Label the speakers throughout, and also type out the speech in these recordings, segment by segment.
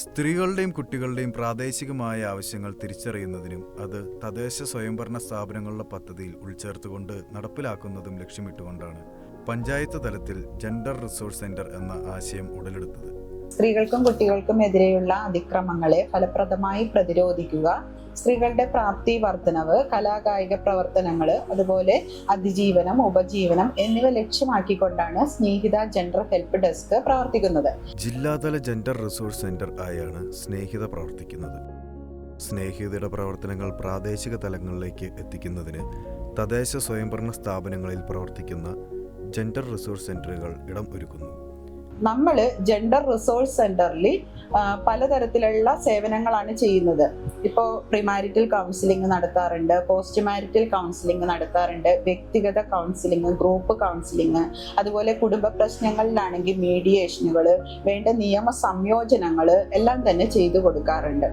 Speaker 1: സ്ത്രീകളുടെയും കുട്ടികളുടെയും പ്രാദേശികമായ ആവശ്യങ്ങൾ തിരിച്ചറിയുന്നതിനും അത് തദ്ദേശ സ്വയംഭരണ സ്ഥാപനങ്ങളുടെ പദ്ധതിയിൽ ഉൾച്ചേർത്തുകൊണ്ട് നടപ്പിലാക്കുന്നതും ലക്ഷ്യമിട്ടുകൊണ്ടാണ് പഞ്ചായത്ത് തലത്തിൽ ജെൻഡർ റിസോഴ്സ് സെന്റർ എന്ന ആശയം ഉടലെടുത്തത്.
Speaker 2: സ്ത്രീകൾക്കും കുട്ടികൾക്കും എതിരെയുള്ള അതിക്രമങ്ങളെ ഫലപ്രദമായി പ്രതിരോധിക്കുക സ്ത്രീകളുടെ പ്രാപ്തി വർധനവ് കലാകായിക പ്രവർത്തനങ്ങൾ അതുപോലെ അതിജീവനം ഉപജീവനം എന്നിവ ലക്ഷ്യമാക്കിക്കൊണ്ടാണ് സ്നേഹിത ജെൻഡർ ഹെൽപ്പ് ഡെസ്ക് പ്രവർത്തിക്കുന്നത്.
Speaker 1: ജില്ലാതല ജെൻഡർ റിസോഴ്സ് സെന്റർ ആയാണ് സ്നേഹിത പ്രവർത്തിക്കുന്നത്. സ്നേഹിതയുടെ പ്രവർത്തനങ്ങൾ പ്രാദേശിക തലങ്ങളിലേക്ക് എത്തിക്കുന്നതിന് തദ്ദേശ സ്വയംഭരണ സ്ഥാപനങ്ങളിൽ പ്രവർത്തിക്കുന്ന ജെൻഡർ റിസോഴ്സ് സെന്ററുകൾ ഇടം ഒരുക്കുന്നു.
Speaker 2: നമ്മൾ ജെൻഡർ റിസോഴ്സ് സെന്ററിൽ പലതരത്തിലുള്ള സേവനങ്ങളാണ് ചെയ്യുന്നത്. ഇപ്പോൾ പ്രിമാരിറ്റൽ കൗൺസിലിംഗ് നടത്താറുണ്ട് പോസ്റ്റ് മാരിറ്റൽ കൗൺസിലിംഗ് നടത്താറുണ്ട് വ്യക്തിഗത കൗൺസിലിംഗ് ഗ്രൂപ്പ് കൗൺസിലിംഗ് അതുപോലെ കുടുംബ പ്രശ്നങ്ങളിലാണെങ്കിൽ മീഡിയേഷനുകൾ വേണ്ട നിയമ സംയോജനങ്ങൾ എല്ലാം തന്നെ ചെയ്തു കൊടുക്കാറുണ്ട്.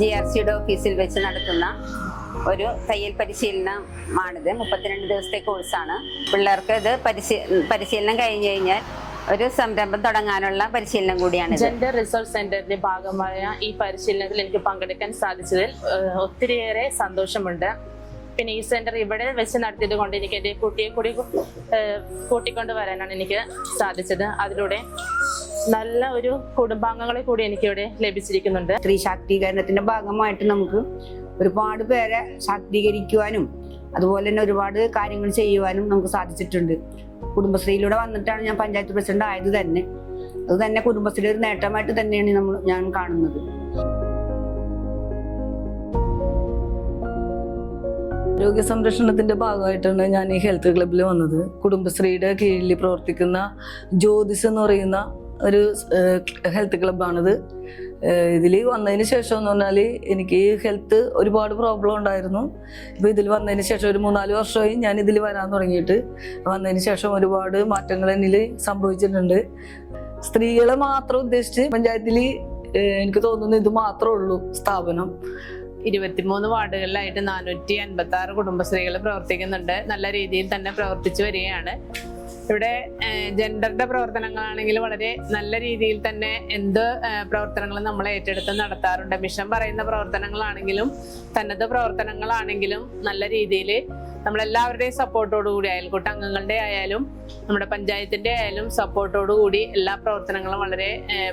Speaker 3: ജി ആർ സിയുടെ ഓഫീസിൽ വെച്ച് നടത്തുന്ന ഒരു തയ്യൽ പരിശീലനമാണിത് മുപ്പത്തിരണ്ട് ദിവസത്തെ കോഴ്സാണ്. പിള്ളേർക്ക് ഇത് പരിശീ പരിശീലനം കഴിഞ്ഞു കഴിഞ്ഞാൽ ഒരു സംരംഭം തുടങ്ങാനുള്ള പരിശീലനം കൂടിയാണ്
Speaker 4: ജെൻഡർ റിസോഴ്സ് സെന്ററിന്റെ ഭാഗമായ ഈ പരിശീലനത്തിൽ എനിക്ക് പങ്കെടുക്കാൻ സാധിച്ചതിൽ ഒത്തിരിയേറെ സന്തോഷമുണ്ട്. പിന്നെ ഈ സെന്റർ ഇവിടെ വെച്ച് നടത്തിയത് കൊണ്ട് എനിക്ക് എന്റെ കുട്ടിയെ കൂടി കൂട്ടിക്കൊണ്ട് വരാനാണ് എനിക്ക് സാധിച്ചത്. അതിലൂടെ നല്ല ഒരു കുടുംബാംഗങ്ങളെ കൂടി എനിക്കിവിടെ ലഭിച്ചിരിക്കുന്നുണ്ട്.
Speaker 5: സ്ത്രീ ശാക്തീകരണത്തിന്റെ ഭാഗമായിട്ട് നമുക്ക് ഒരുപാട് പേരെ ശാക്തീകരിക്കുവാനും അതുപോലെ തന്നെ ഒരുപാട് കാര്യങ്ങൾ ചെയ്യുവാനും നമുക്ക് സാധിച്ചിട്ടുണ്ട്. കുടുംബശ്രീയിലൂടെ വന്നിട്ടാണ് ഞാൻ പഞ്ചായത്ത് പ്രസിഡന്റ് ആയത് തന്നെ. അത് തന്നെ കുടുംബശ്രീ ഒരു നേട്ടമായിട്ട് തന്നെയാണ് നമ്മൾ ഞാൻ കാണുന്നത്.
Speaker 6: ആരോഗ്യ സംരക്ഷണത്തിന്റെ ഭാഗമായിട്ടാണ് ഞാൻ ഈ ഹെൽത്ത് ക്ലബ്ബിൽ വന്നത്. കുടുംബശ്രീയുടെ കീഴിൽ പ്രവർത്തിക്കുന്ന ജ്യോതിസ് എന്ന് പറയുന്ന ഒരു ഹെൽത്ത് ക്ലബ്ബാണിത്. ഇതിൽ വന്നതിന് ശേഷം എന്ന് പറഞ്ഞാൽ എനിക്ക് ഹെൽത്ത് ഒരുപാട് പ്രോബ്ലം ഉണ്ടായിരുന്നു. ഇപ്പോൾ ഇതിൽ വന്നതിന് ശേഷം ഒരു മൂന്നാൽ വർഷമായി ഞാൻ ഇതിൽ വരാൻ തുടങ്ങിയിട്ട്. വന്നതിന് ശേഷം ഒരുപാട് മാറ്റങ്ങൾ എന്നിൽ സംഭവിച്ചിട്ടുണ്ട്. സ്ത്രീകളെ മാത്രം ഉദ്ദേശിച്ച് പഞ്ചായത്തിൽ എനിക്ക് തോന്നുന്നു ഇത് മാത്രമേ ഉള്ളൂ സ്ഥാപനം.
Speaker 4: ഇരുപത്തിമൂന്ന് വാർഡുകളിലായിട്ട് നാനൂറ്റി അൻപത്തി ആറ് കുടുംബശ്രീകൾ പ്രവർത്തിക്കുന്നുണ്ട്. നല്ല രീതിയിൽ തന്നെ പ്രവർത്തിച്ചു വരികയാണ്. ഇവിടെ ജെൻഡറിന്റെ പ്രവർത്തനങ്ങളാണെങ്കിൽ വളരെ നല്ല രീതിയിൽ തന്നെ എന്ത് പ്രവർത്തനങ്ങളും നമ്മൾ ഏറ്റെടുത്ത് നടത്താറുണ്ട്. മിഷൻ പറയുന്ന പ്രവർത്തനങ്ങളാണെങ്കിലും തനത് പ്രവർത്തനങ്ങളാണെങ്കിലും നല്ല രീതിയിൽ നമ്മളെല്ലാവരുടെയും സപ്പോർട്ടോടു കൂടി അയൽക്കൂട്ട അംഗങ്ങളുടെ ആയാലും നമ്മുടെ പഞ്ചായത്തിന്റെ ആയാലും സപ്പോർട്ടോടു കൂടി എല്ലാ പ്രവർത്തനങ്ങളും വളരെ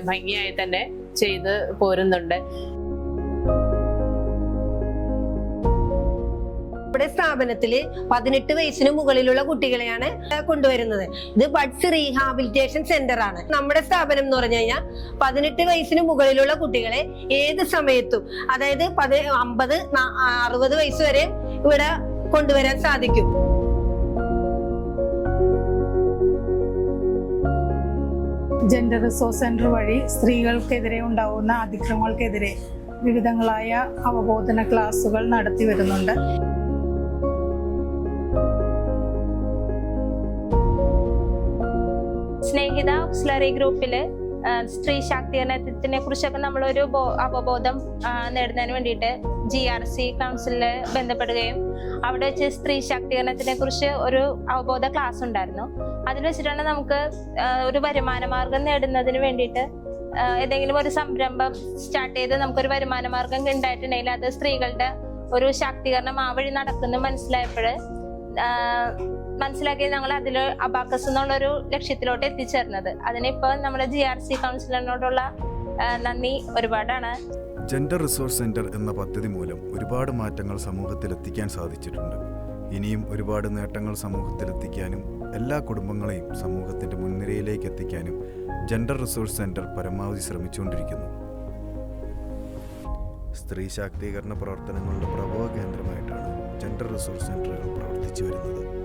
Speaker 4: ഭംഗിയായി തന്നെ ചെയ്ത് പോരുന്നുണ്ട്.
Speaker 7: നമ്മുടെ സ്ഥാപനത്തിൽ പതിനെട്ട് വയസ്സിന് മുകളിലുള്ള കുട്ടികളെയാണ് കൊണ്ടുവരുന്നത്. ഇത് ബഡ്സ് റീഹാബിലിറ്റേഷൻ സെന്റർ ആണ്. നമ്മുടെ സ്ഥാപനം എന്ന് പറഞ്ഞു കഴിഞ്ഞാൽ പതിനെട്ട് വയസ്സിന് മുകളിലുള്ള കുട്ടികളെ ഏത് സമയത്തും അതായത് പതി അമ്പത് അറുപത് വയസ്സ് വരെ ഇവിടെ കൊണ്ടുവരാൻ സാധിക്കും.
Speaker 8: ജെൻഡർ റിസോഴ്സ് സെന്റർ വഴി സ്ത്രീകൾക്കെതിരെ ഉണ്ടാവുന്ന അതിക്രമങ്ങൾക്കെതിരെ വിവിധങ്ങളായ അവബോധന ക്ലാസുകൾ നടത്തി വരുന്നുണ്ട്.
Speaker 9: സ്നേഹിത ഓക്സിലറി ഗ്രൂപ്പിൽ സ്ത്രീ ശാക്തീകരണത്തിനെ കുറിച്ചൊക്കെ നമ്മളൊരു അവബോധം നേടുന്നതിന് വേണ്ടിയിട്ട് ജി ആർ സി കൗൺസിലിൽ ബന്ധപ്പെടുകയും അവിടെ വെച്ച് സ്ത്രീ ശാക്തീകരണത്തിനെ കുറിച്ച് ഒരു അവബോധ ക്ലാസ് ഉണ്ടായിരുന്നു. അതിൽ വെച്ചിട്ടാണ് നമുക്ക് ഒരു വരുമാന മാർഗം നേടുന്നതിന് വേണ്ടിയിട്ട് ഏതെങ്കിലും ഒരു സംരംഭം സ്റ്റാർട്ട് ചെയ്ത് നമുക്കൊരു വരുമാന മാർഗം ഉണ്ടായിട്ടുണ്ടെങ്കിൽ അത് സ്ത്രീകളുടെ ഒരു ശാക്തീകരണം ആ വഴി നടക്കുന്നു മനസ്സിലായപ്പോൾ മനസ്സിലാക്കി ഞങ്ങൾ അതിൽ അബാക്കസ് എന്നുള്ളൊരു ലക്ഷ്യത്തിലോട്ട് എത്തിച്ചേർന്നത്. അതിനിപ്പോൾ നമ്മുടെ ജി ആർ സി കൗൺസിലറിനോടുള്ള നന്ദി ഒരുപാടാണ്.
Speaker 1: ജെൻഡർ റിസോഴ്സ് സെന്റർ എന്ന പദ്ധതി മൂലം ഒരുപാട് മാറ്റങ്ങൾ സമൂഹത്തിൽ എത്തിക്കാൻ സാധിച്ചിട്ടുണ്ട്. ഇനിയും ഒരുപാട് നേട്ടങ്ങൾ സമൂഹത്തിലെത്തിക്കാനും എല്ലാ കുടുംബങ്ങളെയും സമൂഹത്തിന്റെ മുൻനിരയിലേക്ക് എത്തിക്കാനും ജെൻഡർ റിസോഴ്സ് സെന്റർ പരമാവധി ശ്രമിച്ചുകൊണ്ടിരിക്കുന്നു. സ്ത്രീ ശാക്തീകരണ പ്രവർത്തനങ്ങളുടെ പ്രഭവ കേന്ദ്രമായിട്ടാണ് ജെൻഡർ റിസോഴ്സ് സെന്ററുകൾ പ്രവർത്തിച്ചു വരുന്നത്.